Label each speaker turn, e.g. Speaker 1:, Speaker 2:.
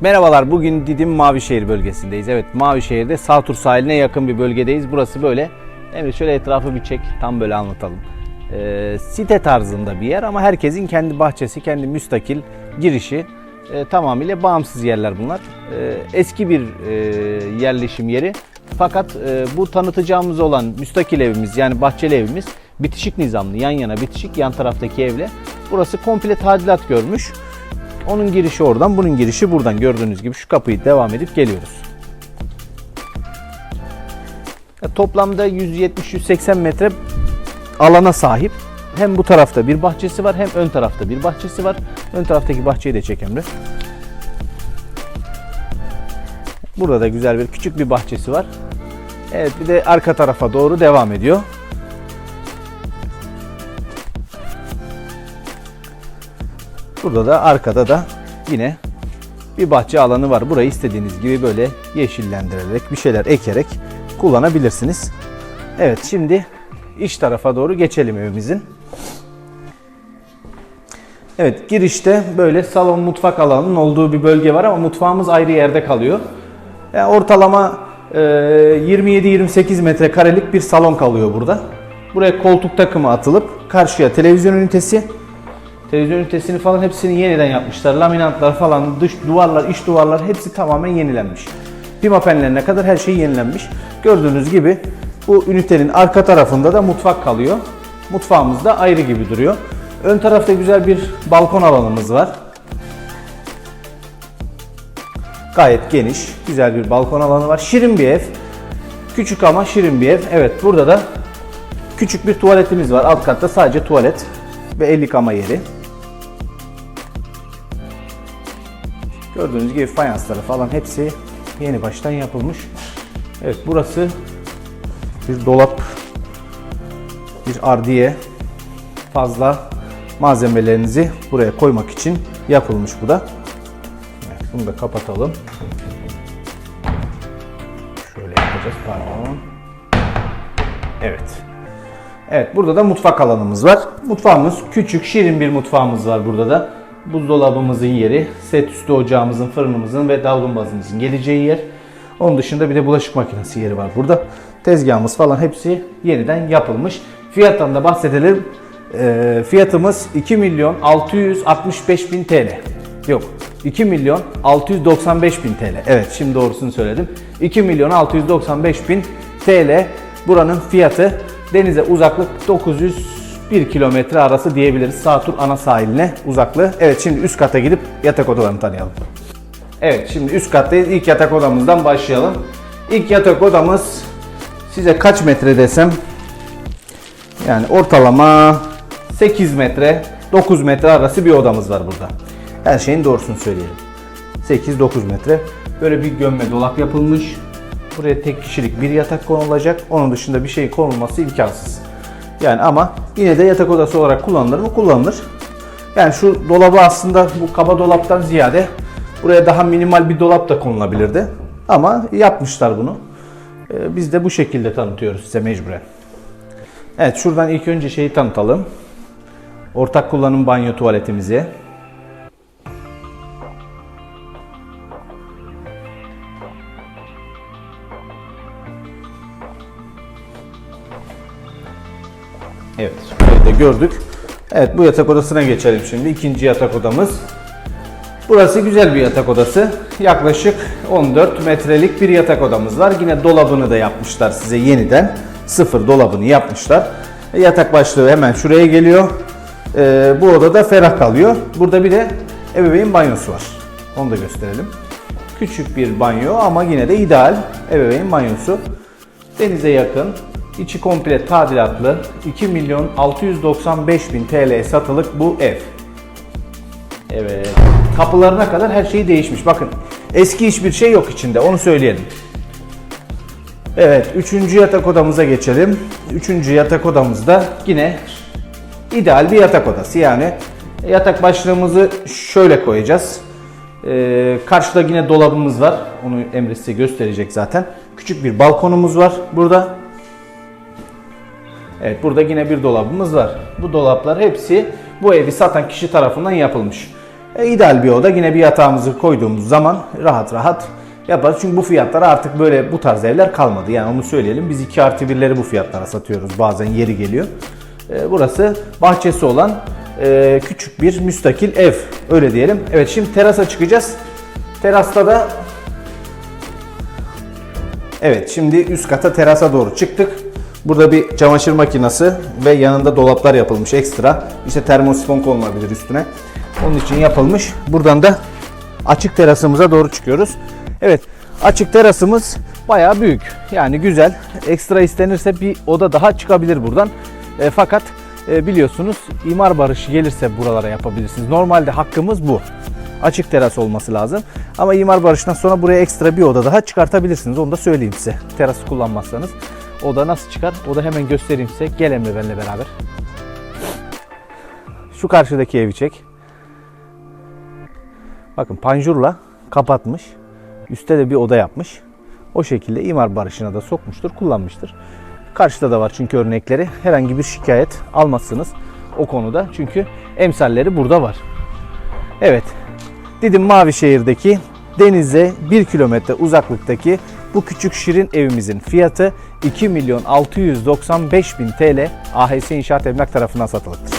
Speaker 1: Merhabalar, bugün Didim Mavişehir bölgesindeyiz. Evet, Mavişehir'de Sağtur sahiline yakın bir bölgedeyiz. Burası böyle, Emre şöyle etrafı bir çek, tam böyle anlatalım. Ee, site tarzında bir yer ama herkesin kendi bahçesi, kendi müstakil girişi. Ee, tamamıyla bağımsız yerler bunlar. Ee, eski bir e, yerleşim yeri. Fakat e, bu tanıtacağımız olan müstakil evimiz yani bahçeli evimiz bitişik nizamlı yan yana bitişik yan taraftaki evle. Burası komple tadilat görmüş. Onun girişi oradan, bunun girişi buradan. Gördüğünüz gibi şu kapıyı devam edip geliyoruz. Ya Toplamda 170-180 metre alana sahip. Hem bu tarafta bir bahçesi var hem ön tarafta bir bahçesi var. Ön taraftaki bahçeyi de çek Emre. Burada da güzel bir küçük bir bahçesi var. Evet bir de arka tarafa doğru devam ediyor. Burada da arkada da yine bir bahçe alanı var. Burayı istediğiniz gibi böyle yeşillendirerek bir şeyler ekerek kullanabilirsiniz. Evet şimdi iç tarafa doğru geçelim evimizin. Evet girişte böyle salon mutfak alanının olduğu bir bölge var ama mutfağımız ayrı yerde kalıyor. Yani ortalama e, 27-28 metrekarelik bir salon kalıyor burada. Buraya koltuk takımı atılıp karşıya televizyon ünitesi, Televizyon ünitesini falan hepsini yeniden yapmışlar. Laminatlar falan, dış duvarlar, iç duvarlar hepsi tamamen yenilenmiş. Pima panellerine kadar her şey yenilenmiş. Gördüğünüz gibi bu ünitenin arka tarafında da mutfak kalıyor. Mutfağımız da ayrı gibi duruyor. Ön tarafta güzel bir balkon alanımız var. Gayet geniş, güzel bir balkon alanı var. Şirin bir ev. Küçük ama şirin bir ev. Evet burada da küçük bir tuvaletimiz var. Alt katta sadece tuvalet ve el yıkama yeri. Gördüğünüz gibi fayansları falan hepsi yeni baştan yapılmış. Evet burası bir dolap, bir ardiye fazla malzemelerinizi buraya koymak için yapılmış bu da. Evet, bunu da kapatalım. Şöyle yapacağız pardon. Evet. Evet burada da mutfak alanımız var. Mutfağımız küçük şirin bir mutfağımız var burada da. Buzdolabımızın yeri, set üstü ocağımızın, fırınımızın ve davlumbazımızın geleceği yer. Onun dışında bir de bulaşık makinesi yeri var burada. Tezgahımız falan hepsi yeniden yapılmış. Fiyattan da bahsedelim. Ee, fiyatımız 2 milyon 665 bin TL. Yok 2 milyon 695 bin TL. Evet şimdi doğrusunu söyledim. 2 milyon 695 bin TL buranın fiyatı. Denize uzaklık 901 kilometre arası diyebiliriz. Sağtur ana sahiline uzaklığı. Evet şimdi üst kata gidip yatak odalarını tanıyalım. Evet şimdi üst kattayız. İlk yatak odamızdan başlayalım. İlk yatak odamız size kaç metre desem yani ortalama 8 metre 9 metre arası bir odamız var burada. Her şeyin doğrusunu söyleyelim. 8-9 metre. Böyle bir gömme dolap yapılmış. Buraya tek kişilik bir yatak konulacak. Onun dışında bir şey konulması imkansız. Yani ama yine de yatak odası olarak kullanılır mı? Kullanılır. Yani şu dolabı aslında bu kaba dolaptan ziyade buraya daha minimal bir dolap da konulabilirdi. Ama yapmışlar bunu. Ee, Biz de bu şekilde tanıtıyoruz size mecburen. Evet şuradan ilk önce şeyi tanıtalım. Ortak kullanım banyo tuvaletimizi. Evet, burayı da gördük. Evet, bu yatak odasına geçelim şimdi. İkinci yatak odamız. Burası güzel bir yatak odası. Yaklaşık 14 metrelik bir yatak odamız var. Yine dolabını da yapmışlar size yeniden. Sıfır dolabını yapmışlar. E, Yatak başlığı hemen şuraya geliyor. Ee, bu odada ferah kalıyor. Burada bir de ebeveyn banyosu var. Onu da gösterelim. Küçük bir banyo ama yine de ideal ebeveyn banyosu. Denize yakın, içi komple tadilatlı 2 milyon 695 bin TL satılık bu ev. Evet. Kapılarına kadar her şey değişmiş. Bakın eski hiçbir şey yok içinde onu söyleyelim. Evet, üçüncü yatak odamıza geçelim. Üçüncü yatak odamızda yine ideal bir yatak odası. Yani yatak başlığımızı şöyle koyacağız. Ee, karşıda yine dolabımız var. Onu Emre size gösterecek zaten. Küçük bir balkonumuz var burada. Evet burada yine bir dolabımız var. Bu dolaplar hepsi bu evi satan kişi tarafından yapılmış. E, ideal bir oda. Yine bir yatağımızı koyduğumuz zaman rahat rahat yaparız. Çünkü bu fiyatlara artık böyle bu tarz evler kalmadı. Yani onu söyleyelim. Biz 2 artı 1'leri bu fiyatlara satıyoruz. Bazen yeri geliyor. E, burası bahçesi olan e, küçük bir müstakil ev. Öyle diyelim. Evet şimdi terasa çıkacağız. Terasta da Evet şimdi üst kata terasa doğru çıktık. Burada bir çamaşır makinesi ve yanında dolaplar yapılmış ekstra. İşte termosifon konulabilir üstüne. Onun için yapılmış. Buradan da açık terasımıza doğru çıkıyoruz. Evet açık terasımız bayağı büyük. Yani güzel. Ekstra istenirse bir oda daha çıkabilir buradan. E, fakat e, biliyorsunuz imar barışı gelirse buralara yapabilirsiniz. Normalde hakkımız bu açık teras olması lazım. Ama imar barışından sonra buraya ekstra bir oda daha çıkartabilirsiniz. Onu da söyleyeyim size. Terası kullanmazsanız. Oda nasıl çıkar? O da hemen göstereyim size. Gel Emre benimle beraber. Şu karşıdaki evi çek. Bakın panjurla kapatmış. Üste de bir oda yapmış. O şekilde imar barışına da sokmuştur, kullanmıştır. Karşıda da var çünkü örnekleri. Herhangi bir şikayet almazsınız o konuda. Çünkü emsalleri burada var. Evet, Didim Mavişehir'deki denize 1 kilometre uzaklıktaki bu küçük şirin evimizin fiyatı 2 milyon 695 bin TL AHS İnşaat Emlak tarafından satılıktır.